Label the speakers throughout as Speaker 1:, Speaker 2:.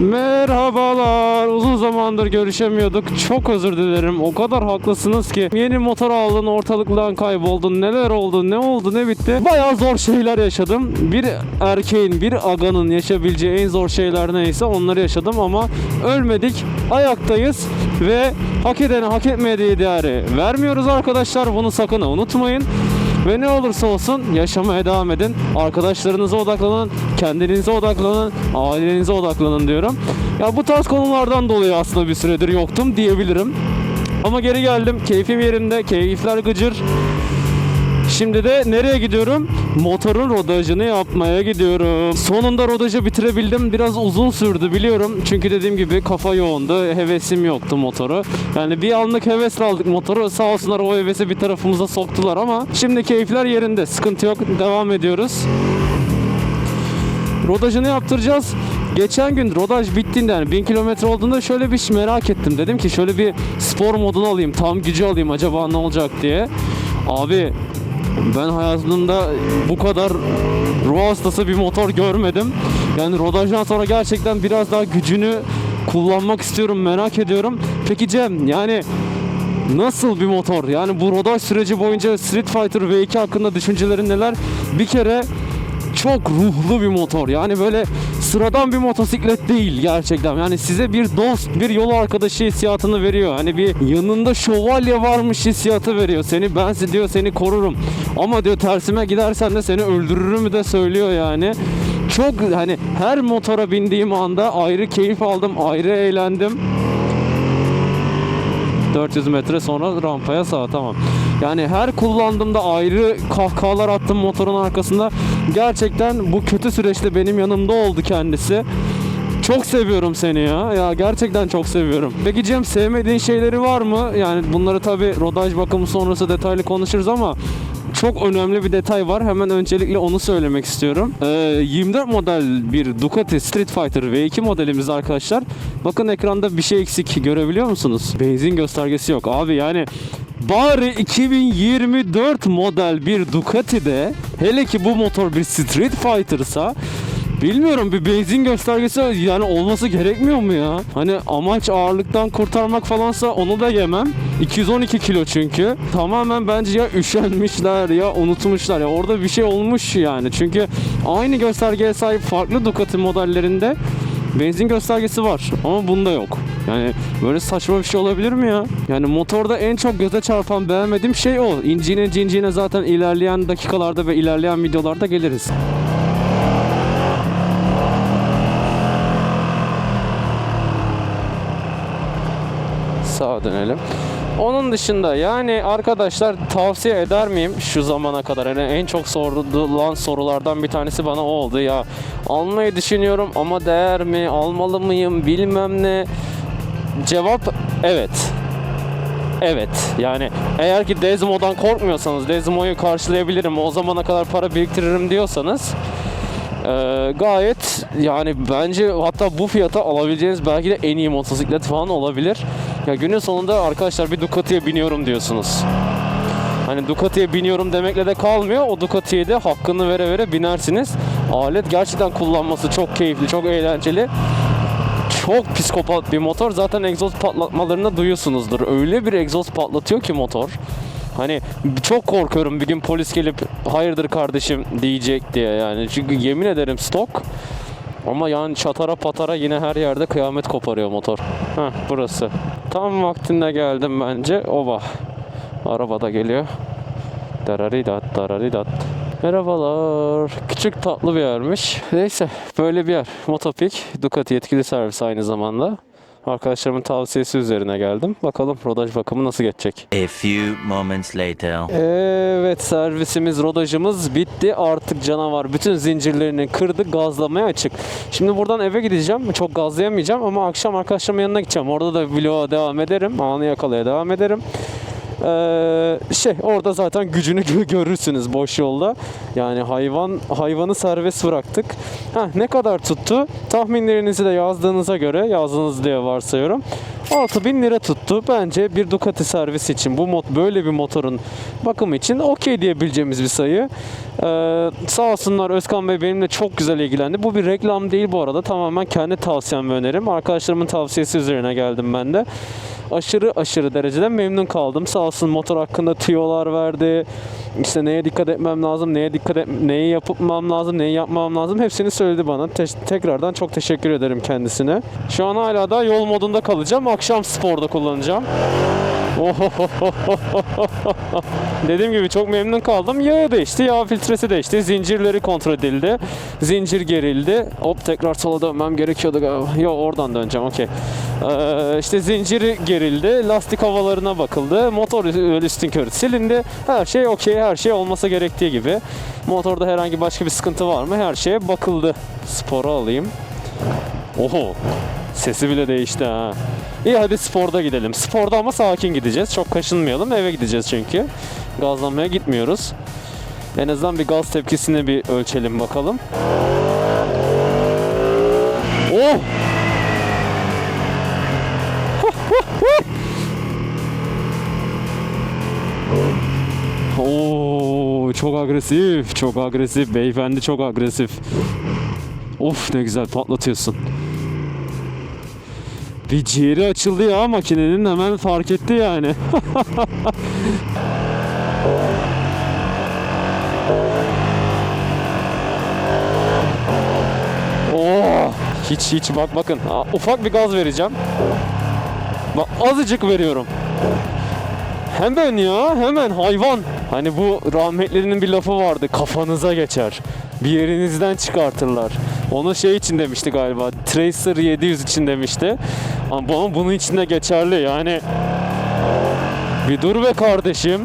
Speaker 1: Merhabalar. Uzun zamandır görüşemiyorduk. Çok özür dilerim. O kadar haklısınız ki. Yeni motor aldın, ortalıktan kayboldun. Neler oldu, ne oldu, ne bitti? Bayağı zor şeyler yaşadım. Bir erkeğin, bir aganın yaşayabileceği en zor şeyler neyse onları yaşadım ama ölmedik. Ayaktayız ve hak edene hak etmediği değeri vermiyoruz arkadaşlar. Bunu sakın unutmayın. Ve ne olursa olsun yaşamaya devam edin. Arkadaşlarınıza odaklanın, kendinize odaklanın, ailenize odaklanın diyorum. Ya bu tarz konulardan dolayı aslında bir süredir yoktum diyebilirim. Ama geri geldim. Keyfim yerinde, keyifler gıcır. Şimdi de nereye gidiyorum? Motorun rodajını yapmaya gidiyorum. Sonunda rodajı bitirebildim. Biraz uzun sürdü biliyorum. Çünkü dediğim gibi kafa yoğundu. Hevesim yoktu motoru. Yani bir anlık hevesle aldık motoru. Sağ olsunlar o hevesi bir tarafımıza soktular ama şimdi keyifler yerinde. Sıkıntı yok. Devam ediyoruz. Rodajını yaptıracağız. Geçen gün rodaj bittiğinde yani 1000 kilometre olduğunda şöyle bir şey merak ettim. Dedim ki şöyle bir spor modunu alayım, tam gücü alayım acaba ne olacak diye. Abi ben hayatımda bu kadar ruh hastası bir motor görmedim. Yani rodajdan sonra gerçekten biraz daha gücünü kullanmak istiyorum, merak ediyorum. Peki Cem yani Nasıl bir motor? Yani bu rodaj süreci boyunca Street Fighter V2 hakkında düşüncelerin neler? Bir kere çok ruhlu bir motor. Yani böyle sıradan bir motosiklet değil gerçekten. Yani size bir dost, bir yol arkadaşı hissiyatını veriyor. Hani bir yanında şövalye varmış hissiyatı veriyor. Seni ben diyor seni korurum. Ama diyor tersime gidersen de seni öldürürüm de söylüyor yani. Çok hani her motora bindiğim anda ayrı keyif aldım, ayrı eğlendim. 400 metre sonra rampaya sağ tamam. Yani her kullandığımda ayrı kahkahalar attım motorun arkasında. Gerçekten bu kötü süreçte benim yanımda oldu kendisi. Çok seviyorum seni ya. Ya gerçekten çok seviyorum. Peki Cem sevmediğin şeyleri var mı? Yani bunları tabi rodaj bakımı sonrası detaylı konuşuruz ama çok önemli bir detay var. Hemen öncelikle onu söylemek istiyorum. Ee, 24 model bir Ducati Street Fighter V2 modelimiz arkadaşlar. Bakın ekranda bir şey eksik görebiliyor musunuz? Benzin göstergesi yok. Abi yani bari 2024 model bir Ducati'de hele ki bu motor bir Street Fighter'sa Bilmiyorum bir benzin göstergesi yani olması gerekmiyor mu ya? Hani amaç ağırlıktan kurtarmak falansa onu da yemem. 212 kilo çünkü. Tamamen bence ya üşenmişler ya unutmuşlar ya orada bir şey olmuş yani. Çünkü aynı göstergeye sahip farklı Ducati modellerinde benzin göstergesi var ama bunda yok. Yani böyle saçma bir şey olabilir mi ya? Yani motorda en çok göze çarpan beğenmediğim şey o. İnciğine cinciğine zaten ilerleyen dakikalarda ve ilerleyen videolarda geliriz. sağa dönelim. Onun dışında yani arkadaşlar tavsiye eder miyim şu zamana kadar? Yani en çok sorulan sorulardan bir tanesi bana o oldu ya. Almayı düşünüyorum ama değer mi? Almalı mıyım? Bilmem ne. Cevap evet. Evet. Yani eğer ki Desmo'dan korkmuyorsanız Desmo'yu karşılayabilirim. O zamana kadar para biriktiririm diyorsanız ee, gayet yani bence hatta bu fiyata alabileceğiniz belki de en iyi motosiklet falan olabilir. Ya günün sonunda arkadaşlar bir Ducati'ye biniyorum diyorsunuz. Hani Ducati'ye biniyorum demekle de kalmıyor. O Ducati'ye de hakkını vere vere binersiniz. Alet gerçekten kullanması çok keyifli, çok eğlenceli. Çok psikopat bir motor. Zaten egzoz patlatmalarını duyuyorsunuzdur. Öyle bir egzoz patlatıyor ki motor. Hani çok korkuyorum bir gün polis gelip hayırdır kardeşim diyecek diye yani. Çünkü yemin ederim stok. Ama yani çatara patara yine her yerde kıyamet koparıyor motor. Heh burası. Tam vaktinde geldim bence. Oba. Araba da geliyor. Dararidat dararidat. Merhabalar. Küçük tatlı bir yermiş. Neyse böyle bir yer. Motopik. Ducati yetkili servis aynı zamanda. Arkadaşlarımın tavsiyesi üzerine geldim. Bakalım rodaj bakımı nasıl geçecek.
Speaker 2: A few moments later.
Speaker 1: Evet servisimiz rodajımız bitti. Artık canavar bütün zincirlerini kırdı. Gazlamaya açık. Şimdi buradan eve gideceğim. Çok gazlayamayacağım ama akşam arkadaşlarımın yanına gideceğim. Orada da vloga devam ederim. Anı yakalaya devam ederim. Ee, şey orada zaten gücünü gö- görürsünüz boş yolda. Yani hayvan hayvanı serbest bıraktık. Heh, ne kadar tuttu? Tahminlerinizi de yazdığınıza göre yazdınız diye varsayıyorum. 6000 lira tuttu. Bence bir Ducati servis için bu mod böyle bir motorun bakımı için okey diyebileceğimiz bir sayı. Ee, sağ olsunlar Özkan Bey benimle çok güzel ilgilendi. Bu bir reklam değil bu arada. Tamamen kendi tavsiyem ve önerim. Arkadaşlarımın tavsiyesi üzerine geldim ben de. Aşırı aşırı derecede memnun kaldım. Sağ olsun motor hakkında tüyolar verdi. İşte neye dikkat etmem lazım, neye dikkat et, neyi yapmam lazım, neyi yapmam lazım hepsini söyledi bana. Te- tekrardan çok teşekkür ederim kendisine. Şu an hala da yol modunda kalacağım. Akşam sporda kullanacağım. Dediğim gibi çok memnun kaldım. Yağı değişti, yağ filtresi değişti. Zincirleri kontrol edildi. Zincir gerildi. Hop tekrar sola dönmem gerekiyordu galiba. Yok oradan döneceğim okey. Ee, işte zinciri gerildi. Lastik havalarına bakıldı. Motor üstün körü silindi. Her şey okey. Her şey olması gerektiği gibi. Motorda herhangi başka bir sıkıntı var mı? Her şeye bakıldı. Spora alayım. Oho. Sesi bile değişti ha. İyi hadi sporda gidelim. Sporda ama sakin gideceğiz. Çok kaşınmayalım. Eve gideceğiz çünkü. Gazlamaya gitmiyoruz. En azından bir gaz tepkisini bir ölçelim bakalım. Oo, çok agresif, çok agresif. Beyefendi çok agresif. Of ne güzel patlatıyorsun. Bir ciğeri açıldı ya makinenin hemen fark etti yani. oh, hiç hiç bak bakın ufak bir gaz vereceğim. Bak azıcık veriyorum. Hemen ya hemen hayvan. Hani bu rahmetlerinin bir lafı vardı kafanıza geçer. Bir yerinizden çıkartırlar. Onu şey için demişti galiba. Tracer 700 için demişti. Ama bu- bunun için de geçerli yani. Bir dur be kardeşim.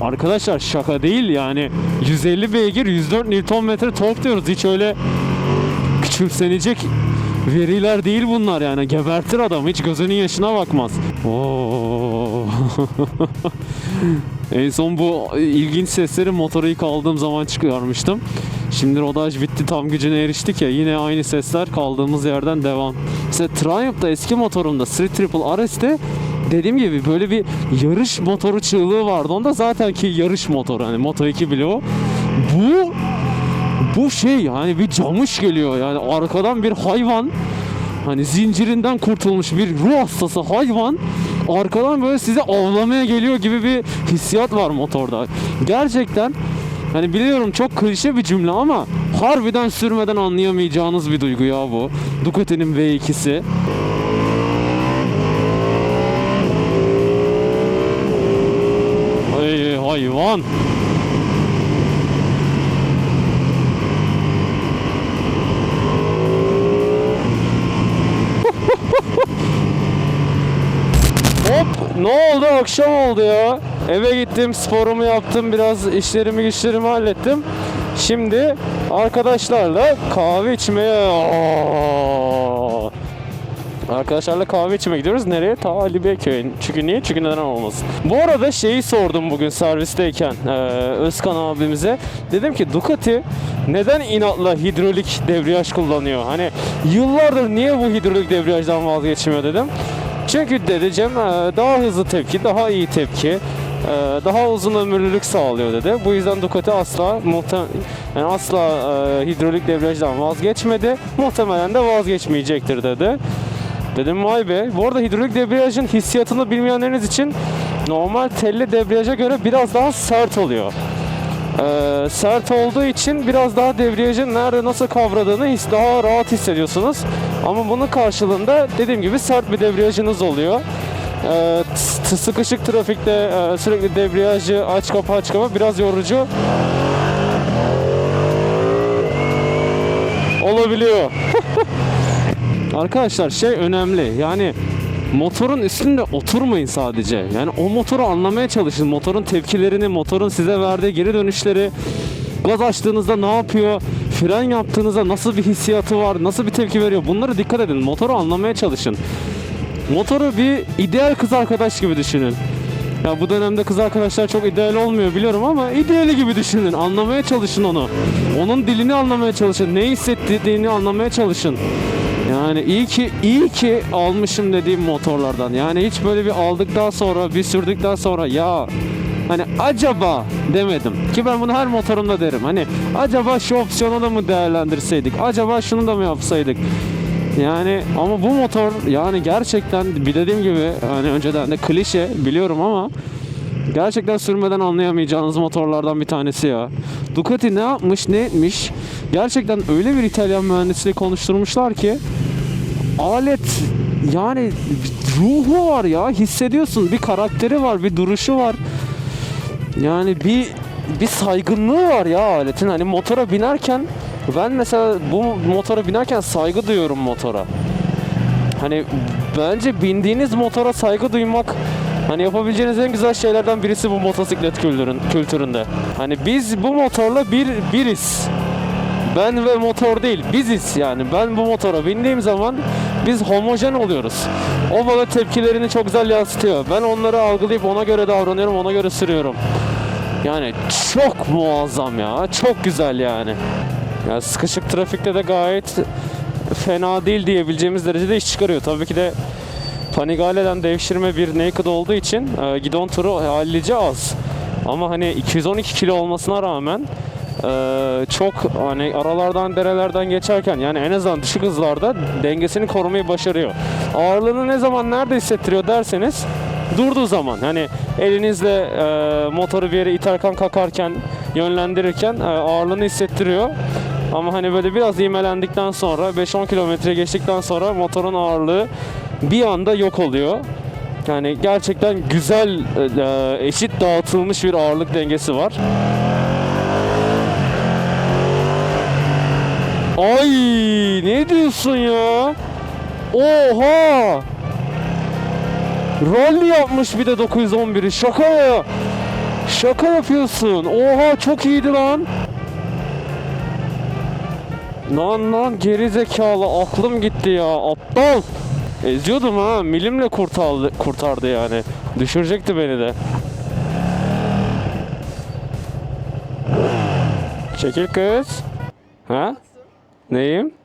Speaker 1: Arkadaşlar şaka değil yani 150 beygir 104 Nm tork diyoruz hiç öyle küçümsenecek veriler değil bunlar yani gebertir adam hiç gözünün yaşına bakmaz. Oo. en son bu ilginç sesleri motoru ilk aldığım zaman çıkarmıştım. Şimdi rodaj bitti tam gücüne eriştik ya yine aynı sesler kaldığımız yerden devam. Mesela Triumph'da eski motorumda Street Triple RS'te dediğim gibi böyle bir yarış motoru çığlığı vardı. Onda zaten ki yarış motoru hani Moto 2 bile o. Bu bu şey yani bir camış geliyor yani arkadan bir hayvan hani zincirinden kurtulmuş bir ruh hastası hayvan arkadan böyle size avlamaya geliyor gibi bir hissiyat var motorda. Gerçekten hani biliyorum çok klişe bir cümle ama harbiden sürmeden anlayamayacağınız bir duygu ya bu. Ducati'nin V2'si. Ay hayvan. Hop ne oldu akşam oldu ya. Eve gittim sporumu yaptım biraz işlerimi güçlerimi hallettim. Şimdi arkadaşlarla kahve içmeye! Arkadaşlarla kahve içmeye gidiyoruz. Nereye? Ta Ali Beyköy'e. Çünkü niye? Çünkü neden olmasın. Bu arada şeyi sordum bugün servisteyken e, Özkan abimize. Dedim ki Ducati neden inatla hidrolik debriyaj kullanıyor? Hani yıllardır niye bu hidrolik debriyajdan vazgeçmiyor dedim. Çünkü dedi Cem e, daha hızlı tepki, daha iyi tepki, e, daha uzun ömürlülük sağlıyor dedi. Bu yüzden Ducati asla yani asla e, hidrolik debriyajdan vazgeçmedi. Muhtemelen de vazgeçmeyecektir dedi. Dedim vay be. Bu arada hidrolik debriyajın hissiyatını bilmeyenleriniz için normal telli debriyaja göre biraz daha sert oluyor. Ee, sert olduğu için biraz daha debriyajın nerede nasıl kavradığını his, daha rahat hissediyorsunuz. Ama bunun karşılığında dediğim gibi sert bir debriyajınız oluyor. T- sıkışık trafikte e, sürekli debriyajı aç kapa aç kapa biraz yorucu olabiliyor. Arkadaşlar şey önemli yani motorun üstünde oturmayın sadece. Yani o motoru anlamaya çalışın. Motorun tepkilerini, motorun size verdiği geri dönüşleri, gaz açtığınızda ne yapıyor, fren yaptığınızda nasıl bir hissiyatı var, nasıl bir tepki veriyor. Bunlara dikkat edin. Motoru anlamaya çalışın. Motoru bir ideal kız arkadaş gibi düşünün. Ya bu dönemde kız arkadaşlar çok ideal olmuyor biliyorum ama ideali gibi düşünün. Anlamaya çalışın onu. Onun dilini anlamaya çalışın. Ne hissettiğini anlamaya çalışın. Yani iyi ki iyi ki almışım dediğim motorlardan. Yani hiç böyle bir aldıktan sonra, bir sürdükten sonra ya hani acaba demedim. Ki ben bunu her motorumda derim. Hani acaba şu opsiyonu da mı değerlendirseydik? Acaba şunu da mı yapsaydık? Yani ama bu motor yani gerçekten bir dediğim gibi hani önceden de klişe biliyorum ama gerçekten sürmeden anlayamayacağınız motorlardan bir tanesi ya. Ducati ne yapmış ne etmiş gerçekten öyle bir İtalyan mühendisliği konuşturmuşlar ki alet yani ruhu var ya hissediyorsun bir karakteri var bir duruşu var yani bir bir saygınlığı var ya aletin hani motora binerken ben mesela bu motora binerken saygı duyuyorum motora. Hani bence bindiğiniz motora saygı duymak hani yapabileceğiniz en güzel şeylerden birisi bu motosiklet kültürün, kültüründe. Hani biz bu motorla bir biriz. Ben ve motor değil, biziz yani. Ben bu motora bindiğim zaman biz homojen oluyoruz. O bana tepkilerini çok güzel yansıtıyor. Ben onları algılayıp ona göre davranıyorum, ona göre sürüyorum. Yani çok muazzam ya. Çok güzel yani. Ya sıkışık trafikte de gayet fena değil diyebileceğimiz derecede iş çıkarıyor. Tabii ki de Panigale'den devşirme bir naked olduğu için e, gidon turu hallice az. Ama hani 212 kilo olmasına rağmen e, çok hani aralardan derelerden geçerken yani en azından düşük hızlarda dengesini korumayı başarıyor. Ağırlığını ne zaman nerede hissettiriyor derseniz durduğu zaman hani elinizle e, motoru bir yere iterken kakarken yönlendirirken e, ağırlığını hissettiriyor. Ama hani böyle biraz imelendikten sonra 5-10 kilometre geçtikten sonra motorun ağırlığı bir anda yok oluyor. Yani gerçekten güzel e, eşit dağıtılmış bir ağırlık dengesi var. Ay ne diyorsun ya? Oha! Rally yapmış bir de 911'i. Şaka ya. Şaka yapıyorsun. Oha çok iyiydi lan. Lan lan geri zekalı aklım gitti ya aptal. Eziyordum ha milimle kurtardı, kurtardı yani. Düşürecekti beni de. Çekil kız. Ha? Neyim?